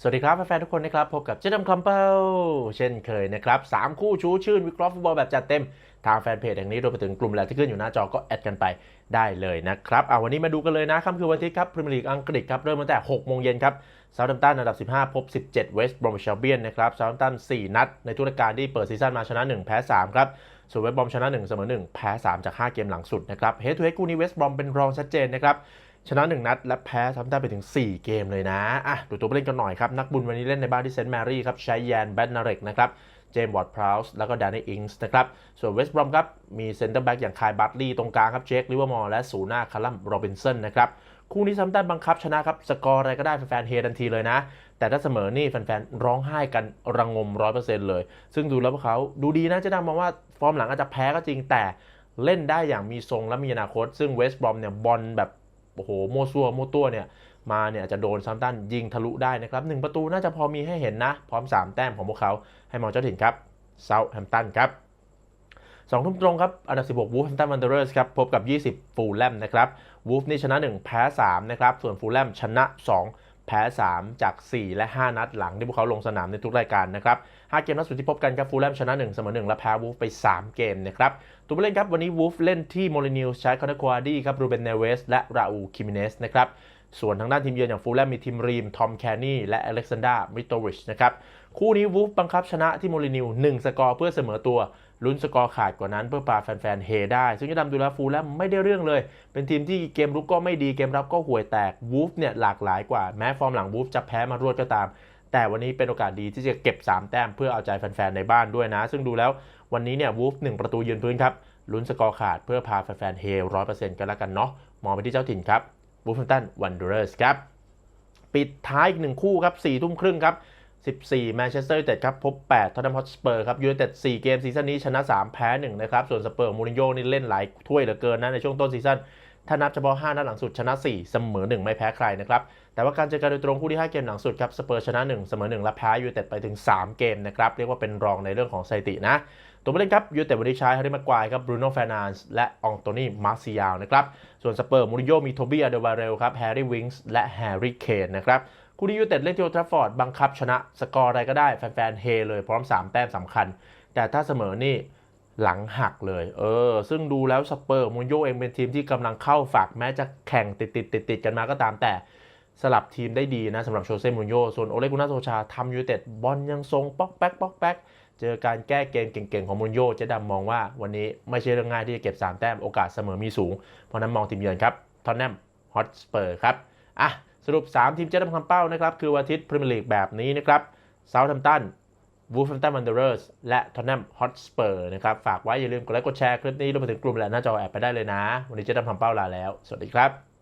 สวัสดีครับแฟนๆทุกคนนะครับ พบกับเจดำคอมเปิลเช่นเคยนะครับสามคู่ชูชื่นวิเคราะห์ฟุตบอลแบบจัดเต็ม ทางแฟนเพจแห่งนี้รวมไปถึงกลุ่มและที่ขึ้นอยู่หน้าจอก็แอดกันไปได้เลยนะครับเอาวันนี้มาดูกันเลยนะค่ำคืนวันทิตย์ครับพรีเมียร์ลีกอังกฤษครับ เริ่มตั้งแต่ 6 โมงเย็นครับเซาท์แฮมตันอันดับ 15 พบ 17 เวสต์บรอมบิเบียนนะครับเซาท์แฮมตัน 4 นัด ในทุรการที่เปิดซีซั่นมาชนะ 1 แพ้ 3 ครับส่วนเวสต์บรอมชนะ1เสมอ1แพ้ 3 จาก 5 เกมหลังสุดนะครับเฮดทูเฮดคู่นี้เวสต์บรอมเป็นรองชัดเจนนะครับ ชนะ 1 นัด และแพ้ซ้ำได้ไปถึง 4 เกมเลยนะ อะ ดูตัวผู้เล่นกันหน่อยครับ นักบุญวันนี้เล่นในบ้านที่เซนต์แมรี่ครับใช้แยนแบดนาเรกนะครับเจมส์วอร์ดพราวส์แล้วก็แดนนี่อิงส์นะครับ ส่วนเวสต์บรอมครับ มีเซนเตอร์แบ็กอย่างคายบัตลีย์ตรงกลางครับเจคลิเวอร์มอร์และสูน่าคารัมโรบินสันนะครับ คู่นี้ซ้ำได้บังคับชนะครับ สกอร์อะไรก็ได้แฟนๆเฮทันทีเลยนะ แต่ถ้าเสมอนี่แฟนๆร้องไห้กันระงมร้อยเปอร์เซ็นต์เลย ซึ่งดูแล้วพวกเขาดูดีนะจะดำมองว่าฟอร์มหลังอาจจะแพ้ก็จริงแต่เล่นได้อย่างมีทรงและมีอนาคต ซึ่งเวสต์บรอมเนี่ยบอลแบบ โอ้โหโมซัวโมตัวเนี่ยมาเนี่ยอาจจะโดนซัมตันยิงทะลุได้นะครับหนึ่งประตูน่าจะพอมีให้เห็นนะ พร้อม 3 แต้มของพวกเขาให้มองเจ้าถิ่นครับเซาท์แฮมป์ตันครับสองทุ่มตรงครับ อันดับ 16 วูฟแฮมตันวันเดอร์สครับ พบกับ 20 ฟูลแลมนะครับ วูฟนี่ชนะ 1 แพ้ 3 นะครับ ส่วนฟูลแลมชนะ 2 แพ้ 3 จาก 4 และ 5 นัดหลังที่พวกเขาลงสนามในทุกรายการนะครับ5เกมล่าสุดที่พบกันครับฟูลแลมชนะ 1 เสมอ 1 และแพ้วูฟไป 3 เกมนะครับตัวผู้เล่นครับวันนี้วูฟเล่นที่โมลินิวใช้คอนเนควาดีครับรูเบนเนเวสและราอูคิมิเนสนะครับ ส่วนทางด้านทีมเยือนอย่างฟูลแลมมีทีมรีม ทอมแคนนี่และอเล็กซานดรามิโตริชนะครับ คู่นี้วูฟบังคับชนะที่โมลินิว1สกอร์เพื่อเสมอตัวลุ้นสกอร์ขาดกว่านั้นเพื่อพาแฟนๆเฮได้ ซึ่งจะดำดูแลฟูลแลมไม่ได้เรื่องเลย เป็นทีมที่เกมรุกก็ไม่ดีเกมรับก็ห่วยแตกวูฟเนี่ยหลากหลายกว่าแม้ฟอร์มหลังวูฟจะแพ้มารวดก็ตาม แต่วันนี้เป็นโอกาสดีที่จะเก็บ 3 แต้มเพื่อเอาใจแฟนๆในบ้านด้วยนะ ซึ่งดูแล้ววันนี้เนี่ยวูฟหนึ่งประตูยืนพื้นครับลุ้นสกอร์ขาดเพื่อพาแฟนๆเฮร้อยเปอร์เซ็นต์กันล้วกันเนาะมองไปที่เจ้าถิ่นครับ บูฟเฟนตันวันเดอร์สครับ ปิดท้ายอีกหนึ่งคู่ครับ4ทุ่มครึ่งครับ 14แมนเชสเตอร์ยูไนเต็ดครับ พบ8ท็อตแนมฮอตสเปอร์ครับยูไนเต็ด4เกมซีซั่นนี้ชนะ 3 แพ้ 1 นะครับ ส่วนสเปอร์มูรินโญ่นี่เล่นหลายถ้วยเหลือเกินนะในช่วงต้นซีซั่น ถ้านับเฉพาะ 5 นัดหลังสุดชนะ 4 เสมอ 1 ไม่แพ้ใครนะครับ แต่ว่าการเจอกันโดยตรงคู่ที่ 5 เกมหลังสุดครับ สเปอร์ชนะ 1 เสมอ 1 และแพ้ยูเต็ดไปถึง 3 เกมนะครับ เรียกว่าเป็นรองในเรื่องของสถิตินะ ตัวผู้เล่นครับยูเต็ดวันนี้ใช้ฮาริมากวายครับบรูโน่เฟนันส์และอองโตนี่มาร์ซิยาลนะครับ ส่วนสเปอร์มูริโญ่มีโทบี้อาเดวาเรลครับแฮร์รี่วิงส์และแฮร์รี่เคนนะครับคู่นี้ยูเต็ดเล่นที่โอทราฟฟอร์ดบังคับชนะสกอร์อะไรก็ได้แฟนๆเฮเลยพร้อม 3 แต้มสำคัญ แต่ถ้าเสมอนี่ หลังหักเลย เออ ซึ่งดูแล้วสเปอร์มูนโญ่เองเป็นทีมที่กำลังเข้าฝัก แม้จะแข่งติดติดติดติดๆกันมาก็ตามแต่สลับทีมได้ดีนะสำหรับโชเซ่มูนโญ่ส่วนโอเลกุนาโซชาทำยูเต็ดบอลยังทรงป๊อกแป๊กป๊อกแป๊กเจอการแก้เกมเก่งๆของมูนโญ่เจ๊ดำมองว่าวันนี้ไม่ใช่เรื่องง่ายที่จะเก็บ 3 แต้มโอกาสเสมอมีสูง เพราะนั้นมองทีมเยือนครับทอนแนมฮอตสเปอร์ครับอะสรุป 3 ทีมเจ๊ดำคำเป้านะครับคือวันอาทิตย์พรีเมียร์ลีกแบบนี้นะครับเซาท์แฮมป์ตัน วูฟแฮมตันวันเดอร์สและทอนแนมฮอตสเปอร์นะครับ ฝากไว้อย่าลืมกดไลค์กดแชร์คลิปนี้รวมไปถึงกลุ่มและหน้าจอแอบไปได้เลยนะ วันนี้เจ๊ดำทำเป้าลาแล้ว สวัสดีครับ